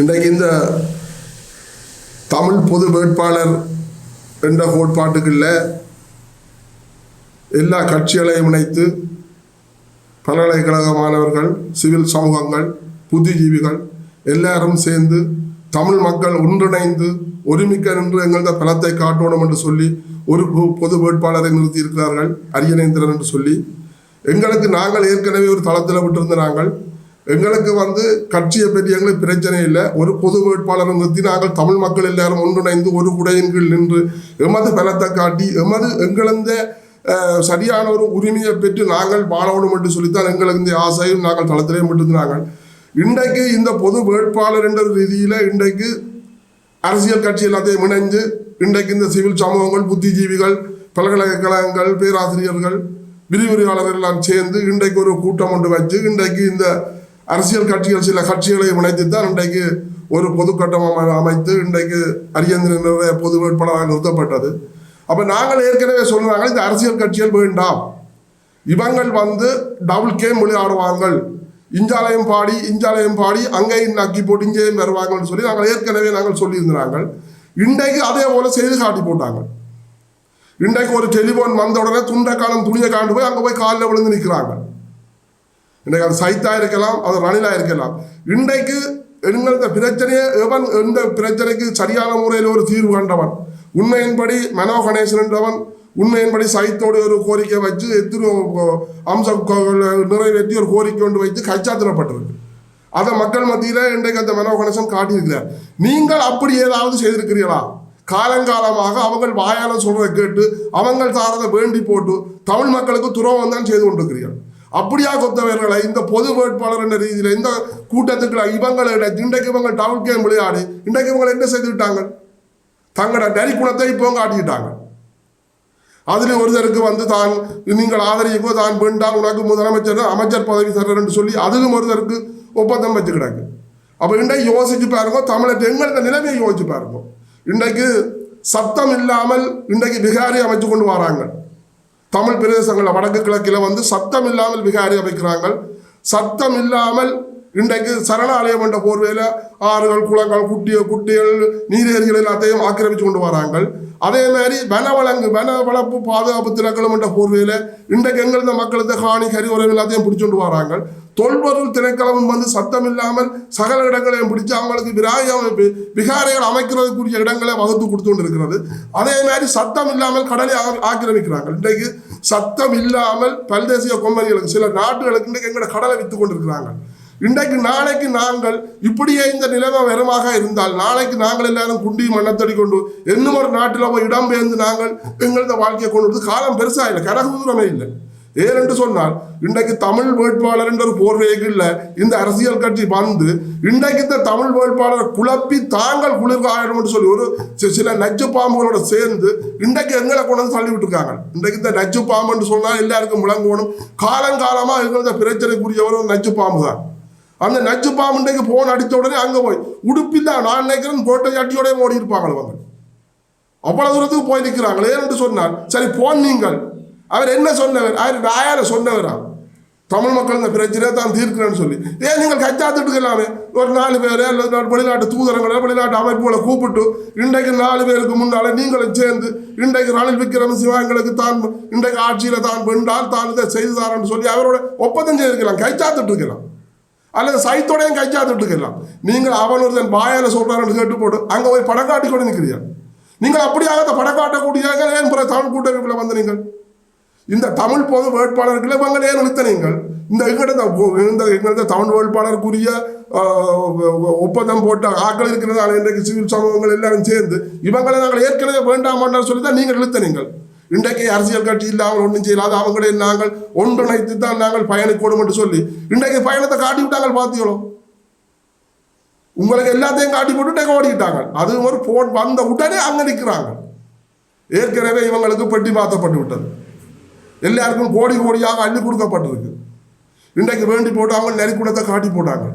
இன்றைக்கு இந்த தமிழ் பொது வேட்பாளர் என்ற கோட்பாட்டுக்குள்ள எல்லா கட்சிகளையும் இணைத்து பல்கலைக்கழக மாணவர்கள் சிவில் சமூகங்கள் புத்திஜீவிகள் எல்லாரும் சேர்ந்து தமிழ் மக்கள் ஒன்றிணைந்து ஒருமிக்க நின்று எங்களது பலத்தை காட்டணும் என்று சொல்லி ஒரு பொ- பொது வேட்பாளரை நிறுத்தியிருக்கிறார்கள் அரியநேந்திரன் என்று சொல்லி. எங்களுக்கு நாங்கள் ஏற்கனவே ஒரு தளத்தில் விட்டிருந்த நாங்கள் எங்களுக்கு வந்து கட்சியை பற்றி எங்களுக்கு பிரச்சனை இல்லை. ஒரு பொது வேட்பாளர் நிறுத்தி நாங்கள் தமிழ் மக்கள் எல்லாரும் ஒன்றிணைந்து ஒரு குடையின் கீழ் நின்று எமது பலத்தை காட்டி எமது எங்களந்த சரியான ஒரு உரிமையை பெற்று நாங்கள் வாழணும் என்று சொல்லித்தான் எங்களுக்கு இந்த ஆசையும் நாங்கள் தளத்திலே விட்டிருந்தாங்க இன்றைக்கு இந்த பொது வேட்பாளர் என்ற ரீதியில் இன்றைக்கு அரசியல் கட்சி எல்லாத்தையும் இணைஞ்சு இன்றைக்கு இந்த சிவில் சமூகங்கள் புத்திஜீவிகள் பல்கலைக்கழகங்கள் பேராசிரியர்கள் விரிவுரையாளர்கள் எல்லாம் சேர்ந்து இன்றைக்கு ஒரு கூட்டம் ஒன்று வச்சு இன்றைக்கு இந்த அரசியல் கட்சிகள் சில கட்சிகளை இணைத்து தான் இன்றைக்கு ஒரு பொதுக்கட்டம் அமைத்து இன்றைக்கு அரியந்திரனுடைய பொது வேட்பாளராக நிறுத்தப்பட்டது. அப்போ நாங்கள் ஏற்கனவே சொல்றாங்க இந்த அரசியல் கட்சிகள் வேண்டாம். இவங்கள் வந்து டபுள் கேம் விளையாடுவாங்கள் இஞ்சாலயம் பாடி இஞ்சாலயம் பாடி அங்கேயும் நக்கி போட்டு இங்கேயும் வருவாங்கன்னு சொல்லி நாங்கள் ஏற்கனவே நாங்கள் சொல்லியிருந்தாங்க இன்றைக்கு அதே போல செய்து காட்டி போட்டாங்க. இன்றைக்கு ஒரு டெலிஃபோன் வந்த உடனே துண்டக்காலம் துணியை காண்டு போய் அங்கே போய் காலில் விழுந்து நிற்கிறாங்க இன்றைக்கு அது சைத்தா இருக்கலாம் அது ரணிலா இருக்கலாம். இன்றைக்கு எங்களது பிரச்சனையை எவன் எந்த பிரச்சனைக்கு சரியான முறையில் ஒரு தீர்வு கண்டவன்? உண்மையின்படி மனோ கணேசன் என்றவன் உண்மையின்படி சைத்தோடு ஒரு கோரிக்கை வச்சு எத்தனை அம்சம் நிறைவேற்றி ஒரு கோரிக்கை கொண்டு வைத்து கைச்சாத்திரப்பட்டிருக்கு அதை மக்கள் மத்தியில் இன்றைக்கு அந்த மனோ கணேசன் காட்டியிருக்கிறார். நீங்கள் அப்படி ஏதாவது செய்திருக்கிறீர்களா? காலங்காலமாக அவங்கள் வாயால சொல்றதை கேட்டு அவங்கள் தாரதை வேண்டி போட்டு தமிழ் மக்களுக்கு துரோகம் தான் செய்து கொண்டிருக்கிறீர்கள். அப்படியா கொத்தவர்களை இந்த பொது வேட்பாளர் என்ற ரீதியில் இந்த கூட்டத்துக்குள்ள இவங்களை இன்றைக்கு இவங்க டவுன் கேம் விளையாடி இன்றைக்கு இவங்களை என்ன செய்து விட்டாங்க தங்களோட நரி குணத்தை இப்போ காட்டிட்டாங்க அதில் ஒருத்தருக்கு வந்து தான் நீங்கள் ஆதரிக்கோ தான் வேண்டாம் உனக்கு முதலமைச்சர் அமைச்சர் பதவி தர்றேன்னு சொல்லி அதிலும் ஒருத்தருக்கு ஒப்பந்தம் வச்சு கிடக்கு. அப்போ இன்றைக்கு யோசிச்சு பாருங்க தமிழக எங்களது நிலைமையை யோசிச்சு பாருங்க. இன்றைக்கு சத்தம் இல்லாமல் இன்றைக்கு பிகாரி அமைச்சு கொண்டு வராங்க. தமிழ் பிரதேசங்களில் வடக்கு கிழக்கில் வந்து சத்தம் இல்லாமல் விகாரி அமைக்கிறாங்க சத்தம் இல்லாமல் இன்றைக்கு சரணாலயம் என்ற போர்வையில் ஆறுகள் குளங்கள் குட்டிய குட்டிகள் நீரேரிகள் எல்லாத்தையும் ஆக்கிரமித்து கொண்டு வராங்க அதே மாதிரி வனவளங்கு வன வளர்ப்பு பாதுகாப்பு திறக்கலும் என்ற போர்வையில் இன்றைக்கு எங்களது மக்களது காணி கறி உரம் எல்லாத்தையும் பிடிச்சு கொண்டு வராங்க தொல்பொருள் திணைக்களமும் வந்து சத்தம் இல்லாமல் சகல இடங்களையும் பிடிச்சு அவங்களுக்கு விராய அமைப்பு விகாரைகள் அமைக்கிறதுக்குரிய இடங்களை வகுத்து கொடுத்து கொண்டு இருக்கிறது அதே மாதிரி சத்தம் இல்லாமல் கடலை ஆ- ஆக்கிரமிக்கிறாங்க இன்றைக்கு சத்தம் இல்லாமல் பல்தேசிய கொம்பனிகளுக்கு சில நாடுகளுக்கு இன்றைக்கு எங்களோட கடலை வித்து கொண்டிருக்கிறாங்க இன்றைக்கு நாளைக்கு நாங்கள் இப்படியே இந்த நிலைமை வருமாக இருந்தால் நாளைக்கு நாங்கள் எல்லாரும் குண்டி மண்ணத்தடி கொண்டு இன்னும் ஒரு நாட்டில் போய் இடம்பெயர்ந்து நாங்கள் எங்களது வாழ்க்கையை கொண்டு வந்து காலம் பெருசா இல்லை கரகு தூரமே இல்லை. ஏனென்று சொன்னால் இன்றைக்கு தமிழ் வேட்பாளர் என்ற ஒரு போர்வையில் இந்த அரசியல் கட்சி வந்து இன்றைக்கு இந்த தமிழ் வேட்பாளரை குழப்பி தாங்கள் குளிர்காயணும் என்று சொல்லி ஒரு சில நச்சு பாம்புகளோட சேர்ந்து இன்றைக்கு எங்களை கொண்டு வந்து தள்ளி விட்டுருக்காங்க. இன்றைக்கு இந்த நச்சு பாம்பு என்று சொன்னால் எல்லாருக்கும் விளங்கணும் காலங்காலமா எங்களது பிரச்சனைக்குரிய ஒரு நச்சு பாம்பு தான். அந்த நச்சு பாம்பு இன்றைக்கு போன் அடித்த உடனே அங்கே போய் உடுப்பில்லா நான் நினைக்கிறேன் கோட்டை அட்டியோடய ஓடி இருப்பாங்க அவங்க அவ்வளவு தூரத்துக்கு போய் நிற்கிறாங்களே என்று சொன்னார் சரி போன் நீங்கள் அவர் என்ன சொன்னவர்? அவர் வாயால சொன்னவரா? தமிழ் மக்கள் இந்த பிரச்சனையை தான் தீர்க்கிறேன்னு சொல்லி. ஏன் நீங்கள் கச்சாத்துட்டுக்கலாமே ஒரு நாலு பேர் அல்லது வெளிநாட்டு தூதரங்களை வெளிநாட்டு அமைப்புகளை கூப்பிட்டு இன்றைக்கு நாலு பேருக்கு முன்னால நீங்களும் சேர்ந்து இன்றைக்கு ரணில் விக்ரம சிவாங்களுக்கு தான் இன்றைக்கு ஆட்சியில் தான் வென்றால் தான் இதை செய்துதாரன்னு சொல்லி அவரோட ஒப்பந்தம் செய்திருக்கலாம். கைச்சாத்துட்டு இருக்கலாம் அல்லது சைத்தோடையும் கைச்சாத்துட்டு இருக்கலாம் நீங்கள் அவன் ஒருத்தன் வாயால சொல்றாருன்னு கேட்டு போட்டு அங்கே போய் படம் காட்டி கூட நிற்கிறீர்கள் நீங்கள் அப்படியாக அந்த படம் காட்டக்கூடிய ஏன் பிற தமிழ் கூட்டமைப்பில் வந்து நீங்கள்? இந்த தமிழ் பொது வேட்பாளர்களை இவங்க ஏன் நிறுத்த நீங்கள். இந்த எங்கிட்ட இந்த எங்களது தமிழ் வேட்பாளருக்குரிய ஒப்பந்தம் போட்ட ஆட்கள் இருக்கிறதால இன்றைக்கு சிவில் சமூகங்கள் எல்லாரும் சேர்ந்து இவங்களை நாங்கள் ஏற்கனவே வேண்டாம் சொல்லி தான் நீங்கள் இழுத்த நீங்கள். இன்றைக்கு அரசியல் கட்சி இல்லாமல் ஒன்றும் செய்யலாது அவங்களே நாங்கள் ஒன்றிணைத்து தான் நாங்கள் பயணிக்கணும் என்று சொல்லி இன்றைக்கு பயணத்தை காட்டி விட்டாங்க பார்த்தீங்களோ உங்களுக்கு எல்லாத்தையும் காட்டி போட்டு ஓடிக்கிட்டாங்க. அது ஒரு போன் வந்த உடனே அங்கே நிற்கிறாங்க ஏற்கனவே இவங்களுக்கு பெட்டி மாற்றப்பட்டு விட்டது. எல்லாருக்கும் கோடி கோடியாக அள்ளி கொடுக்கப்பட்டிருக்கு. இன்றைக்கு வேண்டி போட்டு அவங்க நெறிக்கூடத்தை காட்டி போட்டாங்க.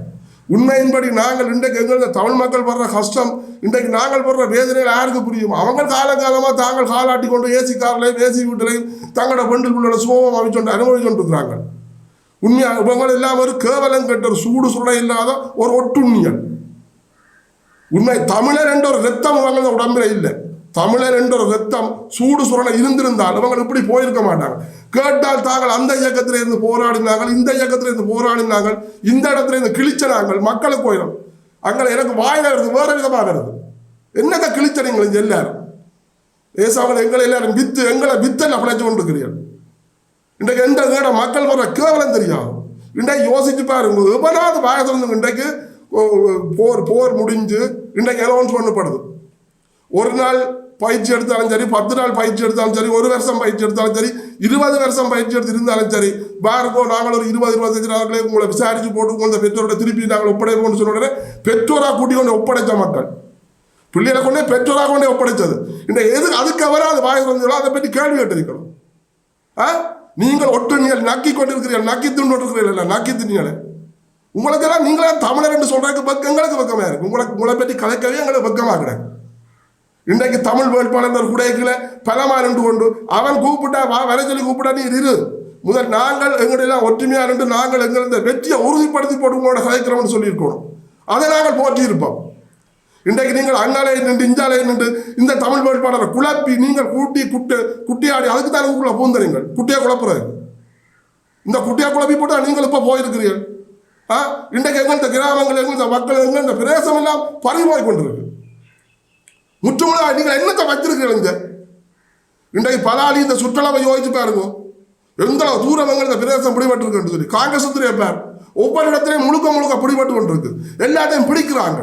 உண்மையின்படி நாங்கள் இன்றைக்கு எங்களது தமிழ் மக்கள் படுற கஷ்டம் இன்றைக்கு நாங்கள் படுற வேதனைகள் யாருக்கு புரியும்? அவங்க காலகாலமாக தாங்கள் காலாட்டி கொண்டு ஏசி காரிலையும் ஏசி வீட்டிலையும் தங்களோட பெண்டில் உள்ள சோகம் அமைச்சொண்டு அனுபவிச்சுட்டு இருக்கிறாங்க உண்மையாக இவங்க எல்லாம் ஒரு கேவலம் கெட்ட ஒரு சூடு சுட இல்லாத ஒரு ஒட்டுண்ணியல் உண்மை தமிழர் என்ற ஒரு ரத்தம் இவங்க உடம்புல இல்லை. தமிழர் என்ற ஒரு ரத்தம் சூடு சுரண இருந்திருந்தால் இவங்க இப்படி போயிருக்க மாட்டாங்க கேட்டால் தாங்கள் அந்த இயக்கத்தில் இருந்து போராடினார்கள் இந்த இயக்கத்தில் இருந்து போராடினார்கள் இந்த இடத்துல இருந்து கிழிச்சனாங்கள் மக்களுக்கு போயிடும். அங்கே எனக்கு வாயில வருது வேற விதமாக வருது. என்னத்தை கிழிச்சனீங்க இங்க எல்லாரும்? ஏசாமல் எங்களை எல்லாரும் வித்து எங்களை வித்தல்ல பிழைச்சு கொண்டிருக்கிறீர்கள். இன்றைக்கு எந்த வேட மக்கள் வர கேவலம் தெரியாது இன்றைக்கு யோசிச்சு பாருங்க எவனாவது வாய திறந்து இன்றைக்கு போர் போர் முடிஞ்சு இன்றைக்கு அலோன்ஸ் பண்ணப்படுது ஒரு நாள் பயிற்சி எடுத்தாலும் சரி பத்து நாள் பயிற்சி எடுத்தாலும் சரி ஒரு வருஷம் பயிற்சி எடுத்தாலும் சரி இருபது வருஷம் பயிற்சி எடுத்து இருந்தாலும் சரி பாருங்கோ நாங்கள் ஒரு இருபது இருபத்தஞ்சு நாட்களே உங்களை விசாரிச்சு போட்டு உங்களை பெற்றோரோட திருப்பி நாங்கள் ஒப்படைப்போம்னு சொன்ன உடனே பெற்றோரா கூட்டி கொண்டு ஒப்படைச்ச மக்கள். பிள்ளைகளை கொண்டே பெற்றோராக கொண்டே ஒப்படைச்சது. இந்த எது அதுக்கு அவரா அது வாய் வந்தீங்களோ அதை பற்றி கேள்வி கேட்டிருக்கணும். ஆ? நீங்கள் ஒட்டு நீங்கள் நக்கி கொண்டிருக்கிறீர்கள் நக்கி தின்னு கொண்டிருக்கிறீர்கள் நக்கி தின்னீங்களே உங்களுக்கெல்லாம் நீங்களே தமிழர் என்று சொல்றதுக்கு பக்கம் எங்களுக்கு பக்கமாக இருக்கு. உங்களை உங்களை பற்றி கலைக்கவே எங்களுக்கு பக்கமாக கிடையாது இன்றைக்கு தமிழ் வேட்பாளர் குடைக்குல பலமா நின்று கொண்டு அவன் கூப்பிட்டா வா வர சொல்லி கூப்பிட்டா நீ இரு. முதல் நாங்கள் எங்களெல்லாம் ஒற்றுமையா நின்று நாங்கள் எங்கள் வெற்றியை உறுதிப்படுத்தி போட்டு உங்களோட கலைக்கிறோம்னு சொல்லியிருக்கணும். அதை நாங்கள் போற்றியிருப்போம். இன்றைக்கு நீங்கள் அண்ணாலே நின்று இஞ்சாலே நின்று இந்த தமிழ் வேட்பாளரை குழப்பி நீங்கள் கூட்டி குட்டு குட்டியாடி அதுக்கு தான் உங்களை பூந்தறீங்கள் குட்டியை குழப்புறது. இந்த குட்டியை குழப்பி போட்டால் நீங்கள் இப்போ போயிருக்கிறீர்கள். ஆ? இன்றைக்கு எங்கள்கிட்ட கிராமங்கள் எங்கள்கிட்ட மக்கள் எங்கள்கிட்ட பிரதேசம் எல்லாம் பறிவாய் கொண்டிருக்கு நீங்கள் என்னத்தை வச்சிருக்கிறீங்க இங்க? இன்றைக்கு பலாலி இந்த சுற்றுலாவை யோசிச்சு பாருங்க. எந்த தூரம் எங்க இந்த பிரதேசம் பிடிபட்டு சொல்லி. காங்கிரஸ் பார் ஒவ்வொரு இடத்துலையும் முழுக்க முழுக்க பிடிபட்டு கொண்டிருக்கு. எல்லாத்தையும் பிடிக்கிறாங்க.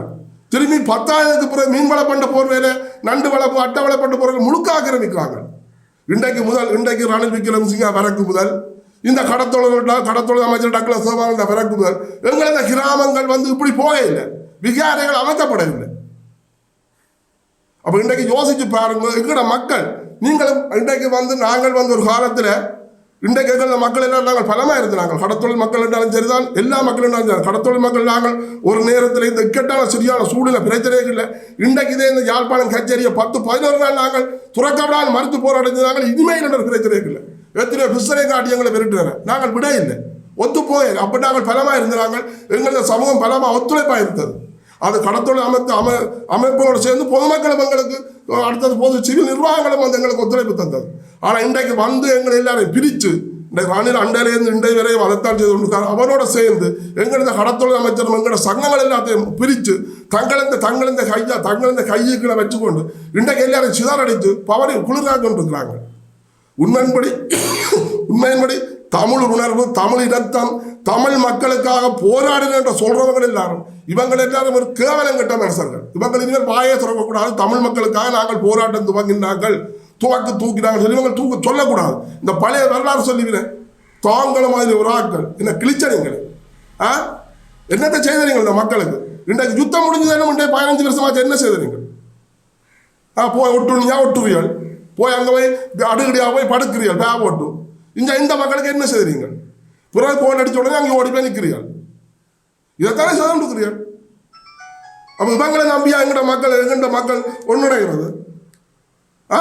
திரும்பி பத்தாயிரத்துக்கு பிறகு மீன் வளப்பண்ட போர்வேல நண்டு வளப்பு அட்டை வளப்பண்ட போர்வேல முழுக்க ஆக்கிரமிக்கிறாங்க. இன்றைக்கு முதல் இன்றைக்கு ரணில் விக்ரமசிங்கா வரக்கு முதல் இந்த கடத்தொழில் கடத்தொழில் அமைச்சர் டாக்டர் இந்த வரக்கு முதல். எங்கள் இந்த கிராமங்கள் வந்து இப்படி போக இல்லை. விகாரைகள் அமைக்கப்படவில்லை. அப்போ இன்றைக்கு யோசிச்சு பாருங்க எங்கட மக்கள் நீங்களும் இன்றைக்கு வந்து நாங்கள் வந்து ஒரு காலத்தில் இன்றைக்கு எங்கள மக்கள் எல்லாம் நாங்கள் பலமா இருந்தாங்க கடத்தொழில் மக்கள் என்றாலும் சரிதான் எல்லா மக்களும் இருந்தாலும் சரி. கடத்தொழில் மக்கள் நாங்கள் ஒரு நேரத்தில் இந்த இக்கட்டான சரியான சூழ்நிலை பிரச்சனையே இல்லை. இன்றைக்கு இதே இந்த யாழ்ப்பாணம் கச்சேரியை பத்து பதினோரு நாள் நாங்கள் துறக்கப்படாமல் மறுத்து போராடி இனிமேல் என்ற பிரச்சனையே இல்லை. எத்தனையோ பிஸ்தரை காட்டி எங்களை விரட்டுறேன் நாங்கள் விட இல்லை ஒத்து போய் அப்படி நாங்கள் பலமாக இருந்தாங்க எங்களது சமூகம் பலமாக ஒத்துழைப்பாக இருந்தது. அது கடத்தொழில் அமைத்து அமை அமைப்போடு சேர்ந்து பொதுமக்களும் எங்களுக்கு அடுத்தது பொது சிவில் நிர்வாகங்களும் வந்து எங்களுக்கு ஒத்துழைப்பு தந்தது. ஆனால் இன்றைக்கு வந்து எங்களை எல்லாரையும் பிரித்து இன்றைக்கு ரணில் அண்டையிலேருந்து இன்றைய வரையும் அதைத்தான் செய்து கொண்டிருக்கார் அவரோட சேர்ந்து எங்களது கடத்தொழில் அமைச்சரும் எங்களோட சங்கங்கள் எல்லாத்தையும் பிரித்து தங்களிந்த தங்களிந்த கையா தங்களிந்த கையுக்களை வச்சுக்கொண்டு இன்றைக்கு எல்லாரும் சிதறடித்து பவரை குளிராக கொண்டிருக்கிறாங்க. உண்மையின்படி உண்மையின்படி தமிழ் உணர்வு தமிழ் இரத்தம் தமிழ் மக்களுக்காக போராடுங்க என்று சொல்றவங்க எல்லாரும். இவங்கள் எல்லாரும் ஒரு கேவலம் கெட்ட மனுஷர்கள். இவங்க இனிமேல் வாயை சொல்லக்கூடாது தமிழ் மக்களுக்காக நாங்கள் போராட்டம் துவங்கினார்கள். துவக்கு தூக்கினாங்க சொல்லி இவங்க தூக்க சொல்லக்கூடாது. இந்த பழைய வரலாறு சொல்லிவினேன் தாங்கள மாதிரி ஒரு ஆட்கள். என்ன கிழிச்சனீங்களே ஆ? என்னத்தை செய்தீங்க இந்த மக்களுக்கு? இன்றைக்கு யுத்தம் முடிஞ்சதான முன்னே பதினஞ்சு வருஷமாச்சு என்ன செய்தீங்க ஆ போய் ஒட்டுனியா ஒட்டுவியல். போய் அங்கே போய் அடுகடியாக போய் படுக்கிறீர்கள் பே ஒட்டும் இந்த இந்த மக்களுக்கு என்ன செய்கிறீங்க பிறகு போன் அடிச்ச உடனே அங்கே ஓடி போய் நிற்கிறீர்கள் இதைத்தானே செய்து கொடுக்குறீர்கள் அப்போ இவங்களை நம்பியா எங்கட மக்கள் எங்கட மக்கள் ஒன்றுடைகிறது ஆ?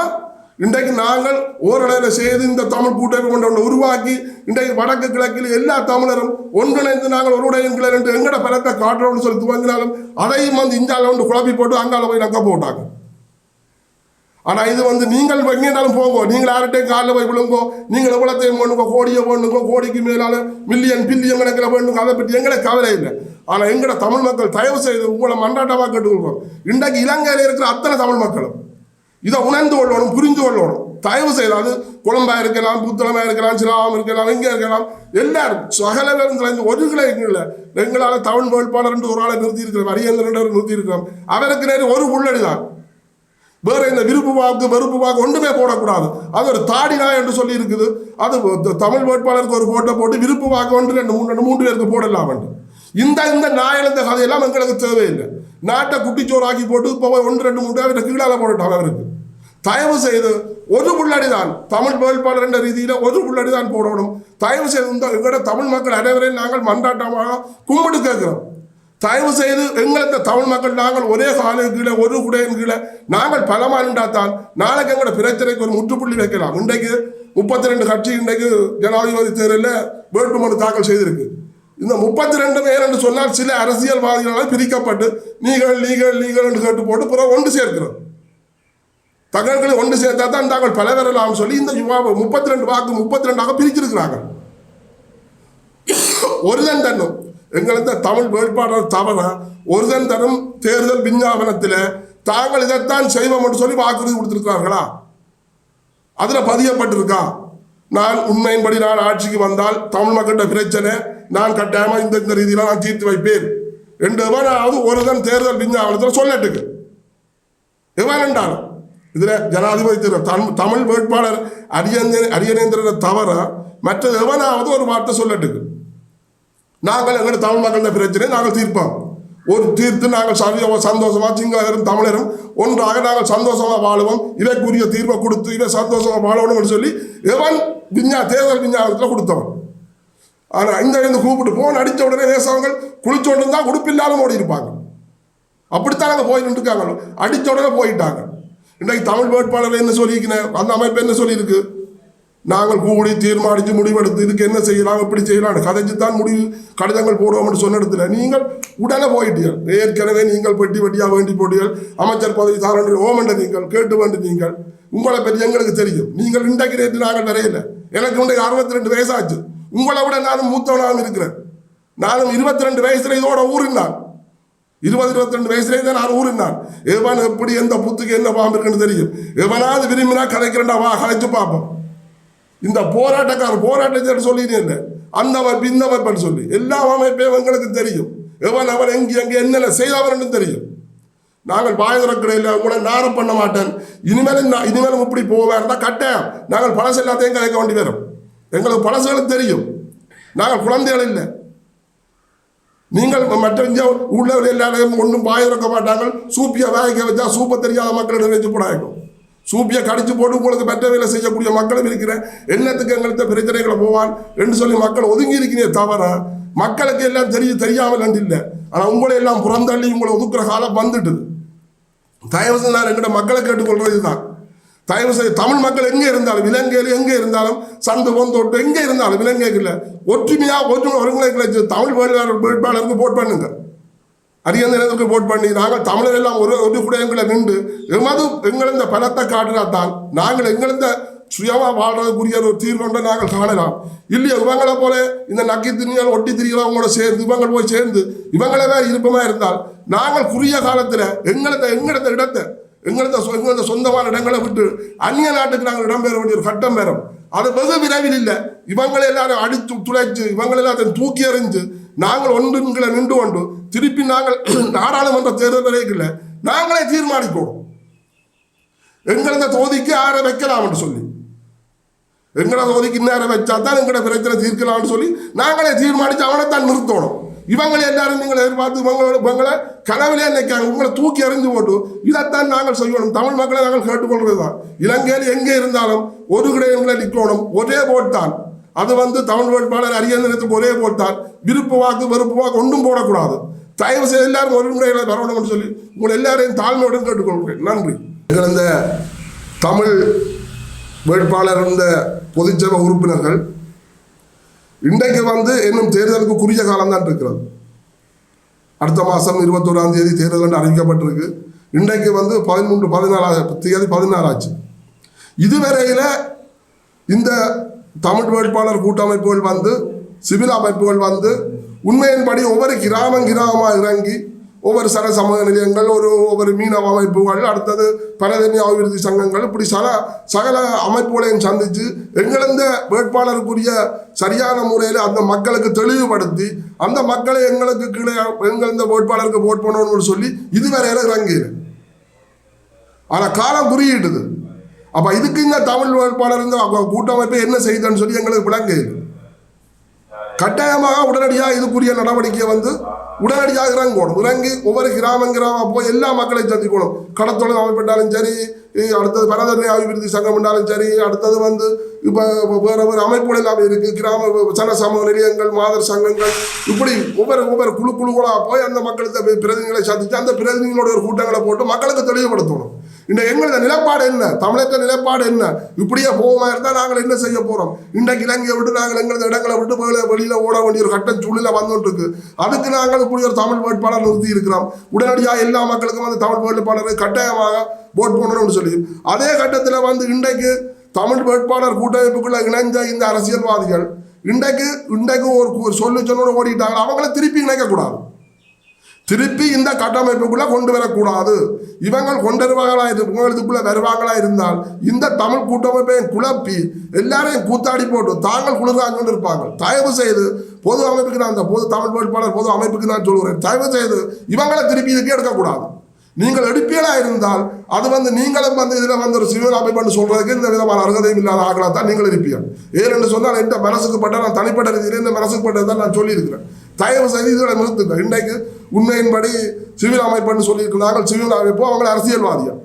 இன்றைக்கு நாங்கள் ஓரளவில் செய்து இந்த தமிழ் கூட்டமைப்பு கொண்ட ஒன்று உருவாக்கி இன்றைக்கு வடக்கு கிழக்கில் எல்லா தமிழரும் ஒன்றிணைந்து நாங்கள் ஒரு உடையும் என்று எங்கட பலத்தை காட்டுறோம்னு சொல்லி துவங்கினாலும் அதையும் வந்து இந்தியாவில் வந்து குழப்பி போட்டு அங்கால போய் நக்க போட்டாங்க. ஆனால் இது வந்து நீங்கள் எங்கேனாலும் போங்கோ. நீங்கள் யார்கிட்டையும் காலில் போய் விழுங்கோ. நீங்கள் எவ்வளோத்தையும் வேணுங்கோ கோடியை வேணுங்கோ கோடிக்கு மேலால மில்லியன் பில்லியன் கணக்கில் வேணுங்க அதை பற்றி எங்களை கவலை இல்லை. ஆனால் எங்கட தமிழ் மக்கள் தயவு செய்து உங்களை மன்றாட்டமாக கேட்டுக்கொள்வோம். இன்றைக்கு இலங்கையில் இருக்கிற அத்தனை தமிழ் மக்களும் இதை உணர்ந்து கொள்ளணும் புரிந்து கொள்ளணும். தயவு செய்து அது குழம்பா இருக்கலாம் புத்தளமா இருக்கலாம் சிலாமம் இருக்கலாம் இங்கே இருக்கலாம். எல்லாரும் சகல பேரும் இந்த ஒரு கிளை இல்லை? எங்களால் தமிழ் வேட்பாளர் என்று ஒரு ஆளை நிறுத்தி இருக்கிறோம் அரியந்திரன் நிறுத்தி இருக்கிறோம் அவருக்கு நேரம் ஒரு உள்ளடி தான். வேற இந்த விருப்பு வாக்கு வெறுப்பு வாக்கு ஒன்றுமே போடக்கூடாது. அது ஒரு தாடி நாய் என்று சொல்லி இருக்குது அது தமிழ் வேட்பாளருக்கு ஒரு போட்டோ போட்டு விருப்பு வாக்கு ஒன்று ரெண்டு மூணு ரெண்டு மூன்று பேருக்கு போடலாம் என்று. இந்த இந்த நாயில் கதையெல்லாம் எங்களுக்கு தேவையில்லை. நாட்டை குட்டிச்சோறாக்கி போட்டு இப்போ ஒன்று ரெண்டு மூணு பேர் கீழால போட்டுட்டாங்க அவருக்கு. தயவு செய்து ஒரு புள்ளடி தான் தமிழ் வேட்பாளர் என்ற ரீதியில் ஒரு புள்ளடி தான் போடணும். தயவு செய்து இந்த எங்களோட தமிழ் மக்கள் அனைவரையும் நாங்கள் மன்றாட்டமாக கும்பிட்டு கேட்கிறோம். தயவு செய்து எங்களுக்கு தமிழ் மக்கள் நாங்கள் ஒரே காலின் கீழே ஒரு குடையின் கீழே நாங்கள் பலமாண்டாத்தான் நாளைக்கு எங்களோட பிரச்சனைக்கு ஒரு முற்றுப்புள்ளி வைக்கலாம். இன்றைக்கு முப்பத்தி ரெண்டு கட்சி இன்றைக்கு ஜனாதிபதி தேர்தலில் வேட்புமனு தாக்கல் செய்திருக்கு. இந்த முப்பத்தி ரெண்டு பேர் என்று சொன்னால் சில அரசியல்வாதிகளால் பிரிக்கப்பட்டு நீங்கள் நீங்கள் நீங்கள் என்று கேட்டு போட்டு பிறகு ஒன்று சேர்க்கிறோம். தகவல்களை ஒன்று சேர்த்தா தான் தாங்கள் பல பெறலாம் சொல்லி இந்த யுவாவை முப்பத்தி ரெண்டு வாக்கு முப்பத்தி ரெண்டாக பிரிச்சிருக்கிறாங்க ஒருதன் தன்னும் எங்களது தமிழ் வேட்பாளர் தவறா. ஒருதன் தரும் தேர்தல் விஞ்ஞாபனத்தில் தாங்கள் இதைத்தான் செய்வோம் என்று சொல்லி வாக்குறுதி கொடுத்துருக்கிறார்களா? அதில் பதியப்பட்டிருக்கா? நான் உண்மையின்படி நான் ஆட்சிக்கு வந்தால் தமிழ் மக்கள்கிட்ட பிரச்சனை. நான் கட்டாயமாக இந்த இந்த ரீதியில் நான் தீர்த்து வைப்பேன். ரெண்டு எவனாவது ஒருதன் தேர்தல் விஞ்ஞாபனத்தில் சொல்லட்டுக்கு. எவன் என்றாலும். இதில் ஜனாதிபதி திரு தமிழ் வேட்பாளர் அரியநே அரியநேந்திரனை தவிர மற்ற எவனாவது ஒரு வார்த்தை சொல்லட்டுக்கு. நாங்கள் எங்கள் தமிழ் மக்கள் பிரச்சனை நாங்கள் தீர்ப்போம். ஒரு தீர்த்து நாங்கள் சரியாக சந்தோஷமா சிங்களரும் தமிழரும் ஒன்றாக நாங்கள் சந்தோஷமா வாழுவோம். இதற்குரிய தீர்வை கொடுத்து இதை சந்தோஷமா வாழணும்னு சொல்லி எவன் விஞ்ஞா தேர்தல் விஞ்ஞானத்தில் கொடுத்தவன். ஆனால் இந்த இருந்து கூப்பிட்டு போன் அடித்த உடனே தேசவங்க குளிச்சோண்டு தான் உடுப்பில்லாமல் ஓடி இருப்பாங்க. அப்படித்தான் அங்கே போய் நின்றுருக்காங்க. அடித்த உடனே போயிட்டாங்க. இன்றைக்கு தமிழ் வேட்பாளர் என்ன சொல்லியிருக்கிறேன் அந்த அமைப்பு என்ன சொல்லியிருக்கு? நாங்கள் கூடி தீர்மானித்து முடிவெடுத்து இதுக்கு என்ன செய்யலாம் எப்படி செய்யலாம் கதைச்சு தான் முடிவு கடிதங்கள் போடுவோம்னு சொன்ன இடத்துல நீங்கள் உடனே போயிட்டீர்கள். ஏற்கனவே நீங்கள் பெட்டி பெட்டியாக வேண்டி போட்டீர்கள். அமைச்சர் பதவி தாரண்டு ஓமண்ட நீங்கள் கேட்டு வேண்டு நீங்கள் உங்களை பற்றி எங்களுக்கு தெரியும். நீங்கள் இன்றைக்கு ரேட்டு நாங்கள் வரையில. எனக்கு இன்றைக்கு அறுபத்தி ரெண்டு வயசாச்சு. உங்களை விட நானும் மூத்தவனாகவும் இருக்கிறேன். நானும் இருபத்தி ரெண்டு வயசுல இதோட ஊறினான். இருபது இருபத்தி ரெண்டு வயசுலேயே தான் நான் ஊறினான். எவன் எப்படி எந்த புத்துக்கு என்ன பாம்பு இருக்குன்னு தெரியும். எவனாவது விரும்பினா கதைக்கிறண்டா வா கதைச்சு பார்ப்போம். இந்த போராட்டக்காரர் போராட்டத்தை சொல்லிட்டு அந்த பின்னவர் இந்த சொல்லி. எல்லா அமைப்பையும் எங்களுக்கு தெரியும். எவன் அவர் எங்கே எங்கே என்னென்ன செய்தவர்னு தெரியும். நாங்கள் வாய் திறக்கடையில் உங்களை நாரம் பண்ண மாட்டேன். இனிமேலும் நான் இனிமேலும் இப்படி போவேன் இருந்தால் கட்டாயம். நாங்கள் பழசு எல்லாத்தையும் கலைக்க வேண்டி வரும். எங்களுக்கு பழசுகளும் தெரியும். நாங்கள் குழந்தைகள் இல்லை. நீங்கள் மற்ற இங்கே உள்ள எல்லாரையும் ஒன்றும் வாய் திறக்க மாட்டாங்க சூப்பியை வேக வச்சா சூப்பை தெரியாத மக்கள் நினைச்சு போடாஇருக்கும் சூப்பியை கடிச்சு போட்டு உங்களுக்கு பெற்ற வேலை செய்யக்கூடிய மக்களும் இருக்கிற என்னத்துக்கு எங்களுக்கு பிரச்சனைகளை போவான் என்று சொல்லி மக்கள் ஒதுங்கி இருக்கிறே தவிர மக்களுக்கு எல்லாம் தெரிய தெரியாமல் என்று இல்லை. ஆனால் உங்களை எல்லாம் புறந்தள்ளி உங்களை ஒதுக்குற காலம் வந்துட்டுது தயவு செய்து நான் எங்கிட்ட மக்களை கேட்டுக்கொள்றது இதுதான். தயவு செய்து தமிழ் மக்கள் எங்கே இருந்தாலும் இலங்கையில் எங்கே இருந்தாலும் சந்து பொந்தோட்டு எங்கே இருந்தாலும் இலங்கையில் ஒற்றுமையாக ஒற்றுமை ஒருங்கிணைக்கல தமிழ் வேட்பாளருக்கு போட் பண்ணுங்கள் அரிய நேரத்துக்கு போட் பண்ணி நாங்கள் தமிழர் எல்லாம் ஒரு ஒரு கூட எங்களை நின்று எமது எங்களந்த பலத்தை காட்டினால்தான் நாங்கள் எங்களந்த சுயமாக வாழ்றதுக்குரிய ஒரு தீர்வுண்டை நாங்கள் காணலாம். இல்லையா? இவங்களை போல இந்த நக்கி திரியால் ஒட்டி திரிகிறவங்களோட சேர்ந்து இவங்க போய் சேர்ந்து இவங்களவே இருப்பமாக இருந்தால் நாங்கள் குறுகிய காலத்தில் எங்களது எங்களது இடத்தை எங்களது சொ- எங்களது சொந்தமான இடங்களை விட்டு அந்நிய நாட்டுக்கு நாங்கள் இடம்பெற வேண்டிய ஒரு கட்டம் பெறும் அது வெகு விரைவில் இல்லை. இவங்களை எல்லாரும் அடித்து துளைச்சு இவங்களை எல்லாத்தையும் தூக்கி எறிஞ்சு நாங்கள் ஒன்றுங்களை நின்று கொண்டு திருப்பி நாங்கள் நாடாளுமன்ற தேர்தல் இல்லை நாங்களே தீர்மானிக்கணும் எங்களது தொகுதிக்கு யாரை வைக்கலாம் என்று சொல்லி. எங்களோட தொகுதிக்கு இந்நேரம் வச்சா தான் எங்களோட பிரச்சனை தீர்க்கலாம்னு சொல்லி நாங்களே தீர்மானித்து அவனை தான் நிறுத்தணும். இவங்களை எல்லாரும் நீங்கள் எதிர்பார்த்து இவங்களோட இவங்களை கனவுலே நினைக்காங்க. உங்களை தூக்கி எறிஞ்சு போட்டு இதைத்தான் நாங்கள் செய்யணும். தமிழ் மக்களை நாங்கள் கேட்டுக்கொள்வது தான் இலங்கையில் எங்கே இருந்தாலும் ஒரு கிடையங்களை நிற்கணும். ஒரே போட்டு தான். அது வந்து தமிழ் வேட்பாளர் அரியந்தனத்துக்கு ஒரே போட் விருப்பு வாக்கு வெறுப்பு வாக்கு ஒன்றும் போடக்கூடாது. தயவு செய்து எல்லாரும் ஒரு முறையில் வரணும்னு சொல்லி உங்களை எல்லாரையும் தாழ்மையுடன் கேட்டுக்கொள்கிறேன். நன்றி. எங்கள் இந்த தமிழ் வேட்பாளர் இந்த பொதுச்சபை உறுப்பினர்கள் இன்றைக்கு வந்து இன்னும் தேர்தலுக்கு குறுகிய காலம்தான் இருக்கிறது. அடுத்த மாதம் இருபத்தோராம் தேதி தேர்தல் என்று அறிவிக்கப்பட்டிருக்கு. இன்றைக்கு வந்து பதிமூன்று பதினாலு தேதி பதினாறாச்சு இதுவரையில் இந்த தமிழ் வேட்பாளர் கூட்டமைப்புகள் வந்து சிவில் அமைப்புகள் வந்து உண்மையின்படி ஒவ்வொரு கிராமம் கிராமமாக இறங்கி ஒவ்வொரு சர சமூக நிலையங்கள் ஒரு ஒவ்வொரு மீனவ அமைப்புகள் அடுத்தது பலதனி அபிவிருத்தி சங்கங்கள் இப்படி சல சகல அமைப்புகளையும் சந்தித்து எங்களந்த வேட்பாளருக்குரிய சரியான முறையில் அந்த மக்களுக்கு தெளிவுபடுத்தி அந்த மக்களை எங்களுக்கு கீழே எங்களந்த வேட்பாளருக்கு ஓட் பண்ணணும்னு சொல்லி இதுவரையில் இறங்கியில ஆனால் காலம் குறியிட்டுது அப்போ இதுக்கு இந்த தமிழ் வேட்பாளர் இந்த கூட்டமைப்பு என்ன செய்தன்னு சொல்லி எங்களுக்கு விளங்கு. கட்டாயமாக உடனடியாக இதுக்குரிய நடவடிக்கை வந்து உடனடியாக இறங்கணும். இறங்கி ஒவ்வொரு கிராமம் கிராமம் போய் எல்லா மக்களையும் சந்திக்கணும். கடத்தொழில் அமைப்பிட்டாலும் சரி அடுத்தது பரதனை அபிவிருத்தி சங்கம் என்றாலும் சரி அடுத்தது வந்து இப்போ வேற வேறு அமைப்புகள் எல்லாம் இருக்கு. கிராம சன சமூக நிலையங்கள் மாதர் சங்கங்கள் இப்படி ஒவ்வொரு ஒவ்வொரு குழு குழுக்களாக போய் அந்த மக்களுக்கு பிரதிநிதிகளை சந்தித்து அந்த பிரதிநிதிகளோட ஒரு கூட்டங்களை போட்டு மக்களுக்கு தெளிவுபடுத்தணும். இந்த எங்களது நிலைப்பாடு என்ன? தமிழக நிலைப்பாடு என்ன? இப்படியே போகமா இருந்தால் நாங்கள் என்ன செய்ய போறோம்? இன்றைக்கு இலங்கையை விட்டு நாங்கள் எங்களது இடங்களை விட்டு வெளியில வெளியில ஓட வேண்டிய ஒரு கட்ட சூழ்நிலை வந்துட்டு இருக்கு அதுக்கு நாங்கள் இப்படி ஒரு தமிழ் வேட்பாளர் நிறுத்தி இருக்கிறோம். உடனடியாக எல்லா மக்களுக்கும் வந்து தமிழ் வேட்பாளரை கட்டாயமாக ஓட் போடணும்னு சொல்லி. அதே கட்டத்தில் வந்து இன்றைக்கு தமிழ் வேட்பாளர் கூட்டமைப்புக்குள்ள இணைஞ்ச இந்த அரசியல்வாதிகள் இன்றைக்கு இன்றைக்கு ஒரு ஒரு சொல்லு சொன்னோட ஓடிட்டாங்க. அவங்கள திருப்பி இணைக்கக்கூடாது. திருப்பி இந்த கட்டமைப்புக்குள்ள கொண்டு வரக்கூடாது. இவங்கள் கொண்டு வருவாங்களா வருவாங்களா இருந்தால் இந்த தமிழ் கூட்டமைப்பையும் குழப்பி எல்லாரையும் கூத்தாடி போட்டு தாங்கள் குளிர்காஞ்சு இருப்பாங்க தயவு செய்து பொது அமைப்புக்கு நான் இந்த பொது தமிழ் வேட்பாளர் பொது அமைப்புக்கு நான் சொல்கிறேன் தயவு செய்து இவங்களை திருப்பி இதுக்கு எடுக்கக்கூடாது. நீங்கள் எடுப்பியலா இருந்தால் அது வந்து நீங்களும் வந்து இதில் வந்து ஒரு சிவில் அமைப்புன்னு சொல்றதுக்கு இந்த விதமான அருகதையும் இல்லாத ஆகலா தான் நீங்கள் இருப்பீர்கள். ஏன்னு சொன்னால் எந்த மனசுக்கு பட்ட நான் தனிப்பட்ட ரீதியில் இந்த மனசுக்கு பட்டதான் நான் சொல்லியிருக்கிறேன். தயவு செய்து இதோட நிறுத்துங்க இன்றைக்கு உண்மையின்படி சிவில் அமைப்புன்னு சொல்லியிருக்கிறார்கள் சிவில் அமைப்பு அவங்க அரசியல்வாதிகள்.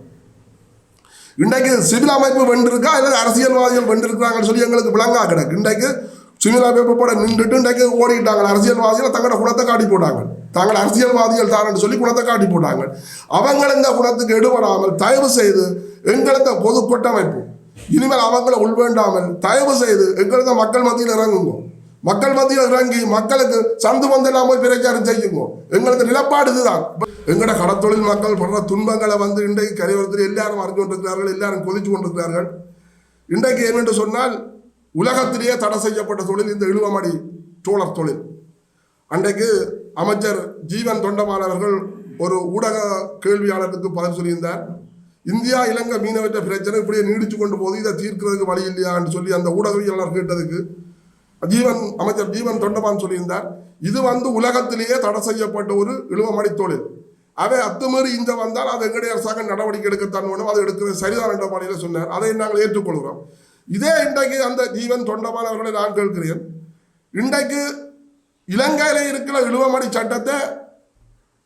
இன்றைக்கு சிவில் அமைப்பு வென்றிருக்கா இல்லை அரசியல்வாதிகள் வென்றிருக்கிறாங்கன்னு சொல்லி எங்களுக்கு விளங்கா கிடக்கு. இன்றைக்கு சிவில் அமைப்பு போட நின்றுட்டு இன்றைக்கு ஓடிட்டாங்க அரசியல்வாதிகள் தங்களோட குணத்தை காட்டி போட்டாங்க. தாங்கள் அரசியல்வாதிகள் தானன்னு சொல்லி குணத்தை காட்டி போட்டாங்க. அவங்க இந்த குணத்துக்கு எடுபடாமல் தயவு செய்து எங்களது பொது கூட்டமைப்பு இனிமேல் அவங்கள உள்வேண்டாமல் தயவு செய்து எங்களது மக்கள் மத்தியில் இறங்குங்க. மக்கள் மத்தியில் இறங்கி மக்களுக்கு சந்து வந்தெல்லாம் போய் பிரச்சாரம் செய்யுங்க. எங்களது நிலப்பாடு இதுதான். எங்களோட கடத்தொழில் மக்கள் படுற துன்பங்களை வந்து இன்றைக்கு கரையோரத்தில் எல்லாரும் அறிஞ்சு கொண்டிருக்கிறார்கள் எல்லாரும் கொதிச்சு கொண்டிருக்கிறார்கள். இன்றைக்கு என்னென்று சொன்னால் உலகத்திலேயே தடை செய்யப்பட்ட தொழில் இந்த இழுவமடி சோழர் தொழில். அன்றைக்கு அமைச்சர் ஜீவன் தொண்டமானவர்கள் ஒரு ஊடக கேள்வியாளருக்கு பதில் சொல்லியிருந்தார். இந்தியா இலங்கை மீனவற்ற பிரச்சனை இப்படியே நீடிச்சு கொண்டு போது இதை தீர்க்கிறதுக்கு வழி இல்லையான்னு சொல்லி அந்த ஊடகவியலாளர் கேட்டதுக்கு ஜீவன் அமைச்சர் ஜீவன் தொண்டமான் சொல்லியிருந்தார் இது வந்து உலகத்திலேயே தடை செய்யப்பட்ட ஒரு இழுவமடி தொழில். அவை அத்துமீறி இந்த வந்தால் அது எங்களுடைய அரசாங்கம் நடவடிக்கை எடுக்கத்தான் வேணும் அதை எடுக்கிறது சரிதான் என்ற பாணியில் சொன்னார். அதை நாங்கள் ஏற்றுக்கொள்கிறோம். இதே இன்றைக்கு அந்த ஜீவன் தொண்டமான் அவர்களை நான் கேட்கிறேன். இன்றைக்கு இலங்கையில் இருக்கிற இழுவமணி சட்டத்தை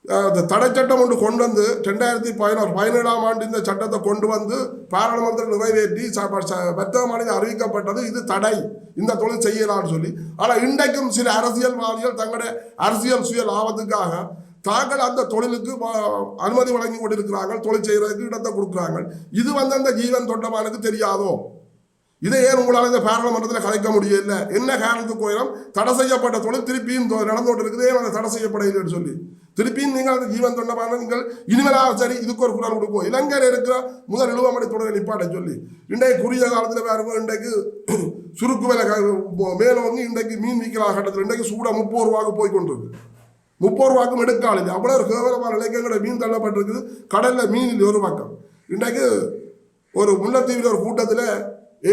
இந்த தடை சட்டம் ஒன்று கொண்டு வந்து ரெண்டாயிரத்தி பதினோரு பதினேழாம் ஆண்டு இந்த சட்டத்தை கொண்டு வந்து பாராளுமன்றத்தில் நிறைவேற்றி ச- மாநிலம் அறிவிக்கப்பட்டது. இது தடை. இந்த தொழில் செய்யலாம்னு சொல்லி. ஆனால் இன்றைக்கும் சில அரசியல்வாதிகள் தங்களுடைய அரசியல் சுய லாபத்துக்காக தாங்கள் அந்த தொழிலுக்கு அனுமதி வழங்கி கொண்டிருக்கிறார்கள். தொழில் செய்கிறதுக்கு இடத்தை கொடுக்குறாங்க இது வந்து அந்த ஜீவன் தொண்டமானுக்கு தெரியாதோ? இதை ஏன் உங்களால் இந்த பாராளுமன்றத்தில் கலைக்க முடியல? என்ன காரணத்துக்கு கோயிலும் தடை செய்யப்பட்ட தொழில் திருப்பியும் நடந்து கொண்டு இருக்குது ஏன் அதை தடை செய்யப்படவில்லைன்னு சொல்லி. திருப்பியும் நீங்கள் அந்த ஜீவன் தொண்டமான நீங்கள் இனிமேலாவது சரி இதுக்கு ஒரு குரல் கொடுப்போம். இலங்கையில் இருக்கிற முதல் இழுவமடை தொடரை நிப்பாட்ட சொல்லி இன்றைக்கு குறுகிய காலத்தில் பாருங்க இன்றைக்கு சுருக்கு மேலே மேலும் மேலோங்கி இன்றைக்கு மீன் விற்கலாம் கட்டத்தில் இன்றைக்கு சூடாக முப்பது ரூபாய்க்கு போய் கொண்டிருக்கு. முப்பது ரூபாய்க்கும் எடுக்காது. அவ்வளோ ஒரு கேவலமான நிலைக்கு மீன் தள்ளப்பட்டிருக்குது. கடலில் மீன் இல்லை ஒரு பக்கம். இன்றைக்கு ஒரு முல்லைத்தீவில் ஒரு கூட்டத்தில்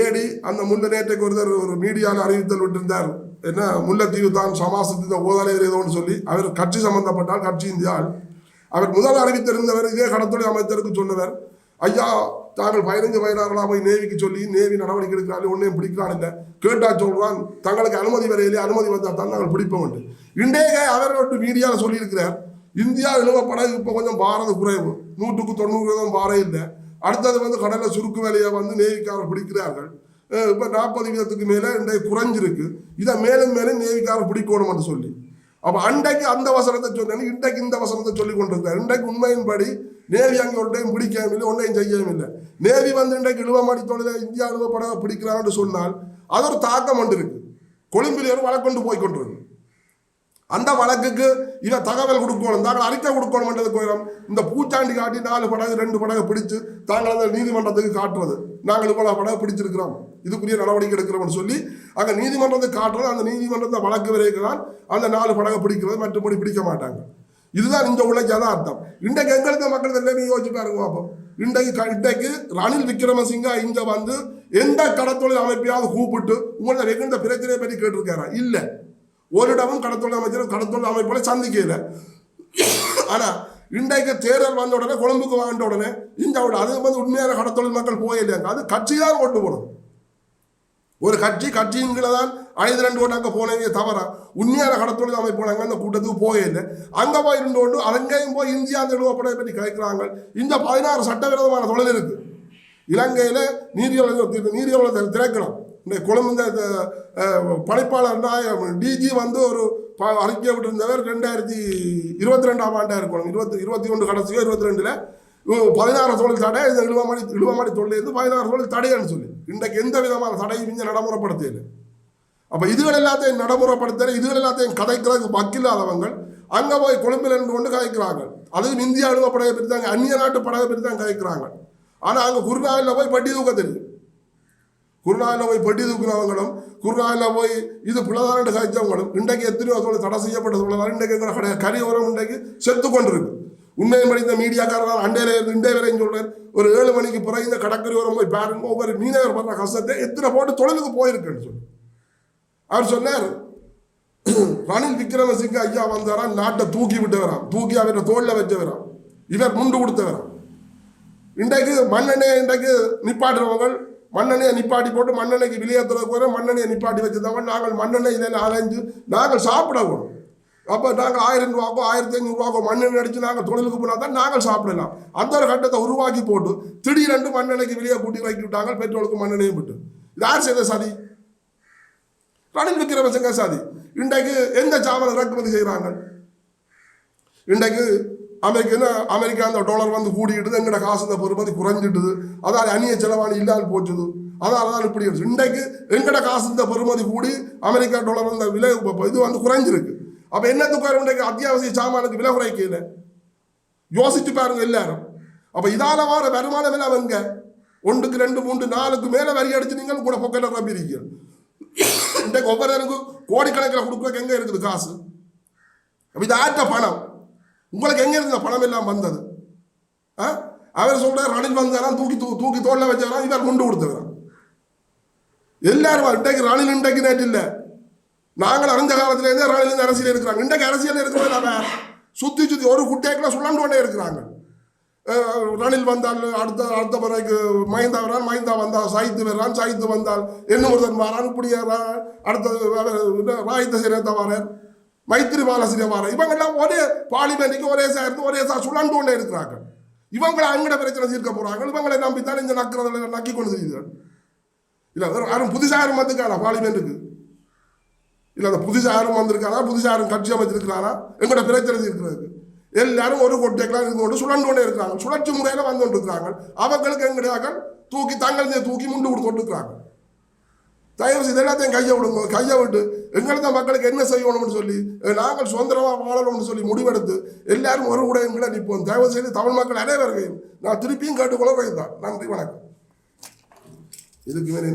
ஏடி அந்த முல்லை நேற்றைக்கு ஒருத்தர் ஒரு மீடியாவில் அறிவித்தல் விட்டிருந்தார். என்ன முல்லைத்தீவு தான் சமாசத்தின் ஓதலைவர் ஏதோன்னு சொல்லி அவர் கட்சி சம்பந்தப்பட்டால் கட்சி இந்தியால். அவர் முதல் அறிவித்திருந்தவர் இதே கடத்துறை அமைச்சருக்கு சொன்னவர் ஐயா தாங்கள் பதினஞ்சு வயதார்களா போய் நேவிக்கு சொல்லி நேவி நடவடிக்கை எடுக்கிறாரு ஒன்றையும் பிடிக்கிறான் இல்லை கேட்டா சொல்றான் தங்களுக்கு அனுமதி வரையிலே அனுமதி வந்தால் தான் நாங்கள் பிடிப்போம் இன்றைய அவர் ஒரு மீடியாவில் சொல்லியிருக்கிறார் இந்தியா நிலவப்பட இப்போ கொஞ்சம் பாரத குறைவு. நூற்றுக்கு தொண்ணூறு வீதம் பாரம் இல்லை. அடுத்தது வந்து கடலில் சுருக்கு வேலையை வந்து நேவிக்காரர் பிடிக்கிறார்கள். இப்போ நாற்பது வீதத்துக்கு மேலே இன்றைக்கு குறைஞ்சிருக்கு. இதை மேலும் மேலும் நேவிக்காரர் பிடிக்கணும்னு சொல்லி. அப்போ அன்றைக்கு அந்த வசனத்தை சொன்னேன் இன்றைக்கு இந்த வசனத்தை சொல்லி கொண்டிருக்கார் இன்றைக்கு உண்மையின்படி நேவி அங்கே ஒரு டைம் பிடிக்கவும் இல்லை ஒன்றையும் செய்யவும் இல்லை. நேவி வந்து இன்றைக்கு இழுவமாடி தொழிலை இந்தியா இழுவப்பட பிடிக்கிறான்னு சொன்னால் அது ஒரு தாக்கம் ஒன்று இருக்கு. கொழும்பில் ஒரு வழக்கொண்டு போய் கொண்டிருக்கு. அந்த வழக்குக்கு இதை தகவல் கொடுக்கணும். தாங்கள் அறிக்கை கொடுக்கணும்ன்றது கோயிலும் இந்த பூச்சாண்டி காட்டி நாலு படகு ரெண்டு படகு பிடிச்சு தாங்கள் அந்த நீதிமன்றத்துக்கு காட்டுறது. நாங்கள் இவ்வளவு படகு பிடிச்சிருக்கிறோம். இதுக்குரிய நடவடிக்கை எடுக்கிறோம்னு சொல்லி அங்கே நீதிமன்றத்துக்கு காட்டுறது அந்த நீதிமன்றத்தை வழக்கு விரைக்கிறான் அந்த நாலு படகு பிடிக்கிறது மற்றபடி பிடிக்க மாட்டாங்க. இதுதான் இந்த உள்ள யதார்த்தம். இன்றைக்கு எங்களுக்கு மக்கள் எல்லாமே யோசிச்சு பாருங்க பார்ப்போம் இன்றைக்கு இன்றைக்கு ரணில் விக்ரமசிங்கா இங்க வந்து எந்த கடத்தொழில் அமைப்பையாவது கூப்பிட்டு உங்களோட வெகுந்த பிரச்சனையை பற்றி கேட்டிருக்காரா? இல்லை. ஒரு இடமும் கடத்தொழில் அமைச்சரும் கடத்தொழில் அமைப்புகளை சந்திக்கல. ஆனா இன்றைக்கு தேர்தல் வந்த உடனே கொழும்புக்கு வாண்ட உடனே இந்த விட அது வந்து உண்மையான கடத்தொழில் மக்கள் போயில்லையாங்க அது கட்சி தான் ஓட்டு போடும். ஒரு கட்சி கட்சியின் கீழே தான் ஐந்து ரெண்டு ஓட்டு அங்கே போனேங்க தவிர உண்மையான கடத்தொழில் அமைப்பு அங்கே அந்த கூட்டத்துக்கு போயில்லை அங்கே போய் இருந்து கொண்டு அங்கேயும் போய் இந்தியா நிறுவப்படை பற்றி கேட்குறாங்க. இந்த பதினாறு சட்டவிரோதமான தொழில் இருக்கு. இலங்கையில் நீரியவள நீரியவள திரைக்கணும். இந்த கொழும்பு இந்த டிஜி வந்து ஒரு ப- அறிக்கை விட்டிருந்தவர் ரெண்டாயிரத்தி இருபத்தி ரெண்டாம் ஆண்டாக இருக்கணும் இருபத்தி இருபத்தி ஒன்று கடைசியோ இருபத்தி ரெண்டில். பதினாறு தொழில் தடை இந்த இழுவமாடி இழுவமாடி தொழிலேருந்து பதினாறு தொழில் தடைன்னு சொல்லி. இன்றைக்கு எந்த விதமான தடையும் இங்கே நடைமுறைப்படுத்தல அப்போ இதுகள் எல்லாத்தையும் நடைமுறைப்படுத்தல இதுகள் எல்லாத்தையும் கதைக்கிறதுக்கு வக்கில்லாதவங்க அங்கே போய் கொழும்பில் இருந்து கொண்டு கதைக்கிறாங்க அதுவும் இந்தியா அனுபவ படையை பிரித்தாங்க அந்நிய நாட்டு படையை பிரித்தாங்க கதைக்கிறாங்க. ஆனால் அங்கே குருநாவில் போய் பட்டி தூக்க குருநாயில் போய் பட்டி தூக்கினவங்களும் குருநாயில் போய் இது பிள்ளைதான கழிச்சவங்களும் இன்றைக்கு எத்தனையோ தொழில் தடை செய்யப்பட்ட தொழில் இன்றைக்கு எங்களை கறி உரம் இன்றைக்கு செத்து கொண்டிருக்கு. உண்மையின்படி படித்த மீடியாக்காரர் அண்டையில இருந்து இண்டே வரையும் சொல்றேன். ஒரு ஏழு மணிக்கு பிறகு இந்த கடற்கரை உரம் போய் பாருங்க ஒவ்வொரு மீனவர் பண்ற கஷ்டத்தை எத்தனை போட்டு தொழிலுக்கு போயிருக்குன்னு சொல்லி. அவர் சொன்னார் ரணில் விக்ரமசிங்க ஐயா வந்தாராம் நாட்டை தூக்கி விட்டவராம் தூக்கி அவரை தோல்ல வச்சவராம் இவர் முண்டு கொடுத்தவராம். இன்றைக்கு மண்ணெண்ணெய் இன்றைக்கு நிப்பாட்டுறவங்க மண்ணெண்ணையை நிப்பாட்டி போட்டு மண்ணெண்ணைக்கு வெளியேற்றுறதுக்கு வர மண்ணெண்ணையை நிப்பாட்டி வச்சிருந்தவங்க நாங்கள் மண்ணெண்ணெயில் அலைஞ்சு நாங்கள் சாப்பிடணும் அப்போ நாங்கள் ஆயிரம் ரூபாக்கோ ஆயிரத்தி ஐநூறுரூவாக்கோ மண்ணெண்ணெய் அடித்து நாங்கள் தொழிலுக்கு போனால் தான் நாங்கள் சாப்பிடலாம். அந்த ஒரு கட்டத்தை உருவாக்கி போட்டு திடீரென்று மண்ணெண்ணைக்கு வெளியே கூட்டி வைக்கி விட்டாங்க பெட்ரோலுக்கு மண்ணெண்ணையும் விட்டு. யார் செய்த சதி? ரணில் விக்ரமசிங்க சாதி. இன்றைக்கு எந்த சாமனை இறக்குமதி செய்கிறாங்க இன்றைக்கு அமெரிக்கன்னா அமெரிக்கா அந்த டாலர் வந்து கூடிக்கிட்டு எங்கட காசு இந்த பெருமதி குறைஞ்சிட்டுது. அதால் அந்நிய செலவாணி இல்லாமல் போச்சுது. அதால் தான் இப்படி இன்றைக்கு எங்கட காசு இந்த பெருமதி கூடி அமெரிக்கா டாலர் இந்த விலை இது வந்து குறைஞ்சிருக்கு. அப்போ என்னத்துக்கு இன்றைக்கு அத்தியாவசிய சாமானுக்கு விலை குறைக்கல. யோசிச்சு பாருங்க எல்லாரும். அப்போ இதால வர வருமான விலை அவங்க ஒன்றுக்கு ரெண்டு மூன்று நாலுக்கு மேலே வரி அடிச்சு நீங்கள் கூட பொக்கெட்டில் ரொம்ப இருக்கீங்க இன்றைக்கு ஒவ்வொருத்தருக்கும் கோடிக்கணக்கில் கொடுக்க எங்கே இருக்குது காசு? அப்போ இது ஆற்ற பணம். உங்களுக்கு எங்கே இருந்த பணம் எல்லாம் வந்தது? ஆ? அவர் சொல்கிறார் ரணில் வந்தாராம் தூக்கி தூ தூக்கி தோல்ல வச்சாராம் இவர் முண்டு கொடுத்துக்கிறான் எல்லாரும் இன்றைக்கு ரணில் இன்றைக்கு நேற்று இல்லை. நாங்கள் அறிஞ்ச காலத்திலேருந்தே ரணில் இருந்து அரசியல் இருக்கிறாங்க. இன்றைக்கு அரசியல் இருக்கிறது அவன். சுற்றி சுற்றி ஒரு குட்டைக்குள்ள சுழண்டு கொண்டே இருக்கிறாங்க. ரணில் வந்தால் அடுத்த அடுத்த பிறகு மஹிந்தா வரான் மஹிந்தா வந்தால் சாய்த்து வர்றான் சாய்த்து வந்தால் என்ன ஒருத்தன் வரான் இப்படி அடுத்தது ராயுத்த ராயித்த சிரேத்த வரார். மைத்திரிபால பாலசிரிய இவங்கெல்லாம் ஒரே பார்லிமெண்ட்டுக்கு ஒரே சேர்ந்து ஒரே சார் சுழண்டு கொண்டே இருக்கிறாங்க இவங்களை அங்கட பிரச்சனை தீர்க்க போறாங்க இவங்களை நம்பித்தான் இந்த நக்கிறதில் நக்கி கொண்டு செய்கிறார். இல்லை யாரும் புதுசாக யாரும் வந்துருக்காரா பார்லிமெண்ட்டுக்கு இல்லை அந்த புதுசாரும் வந்திருக்காரா? புதுசாக கட்சி அமைச்சிருக்கிறாரா எங்களோட பிரச்சனை இருக்கிறதுக்கு எல்லாரும் ஒரு கொட்டைக்கெல்லாம் இருந்து கொண்டு சுழண்டு கொண்டே இருக்கிறாங்க சுழற்சி முறையில் வந்து கொண்டு இருக்கிறாங்க அவங்களுக்கு எங்கடையாக தூக்கி தங்கள் தூக்கி முண்டு கொடுத்து கொண்டிருக்கிறாங்க தயவு செய்து எல்லாத்தையும் கையை விடுங்க. கையை விட்டு எங்களது மக்களுக்கு என்ன செய்யணும்னு சொல்லி நாங்கள் சுதந்திரமாக வாழணும்னு சொல்லி முடிவெடுத்து எல்லாரும் ஒரு கூட நிற்போம். தயவு செய்து தமிழ் மக்கள் அனைவரையும் நான் திருப்பியும் கேட்டுக்கொள்ள வைத்தான் நன்றி வணக்கம். இதுக்கு மேலே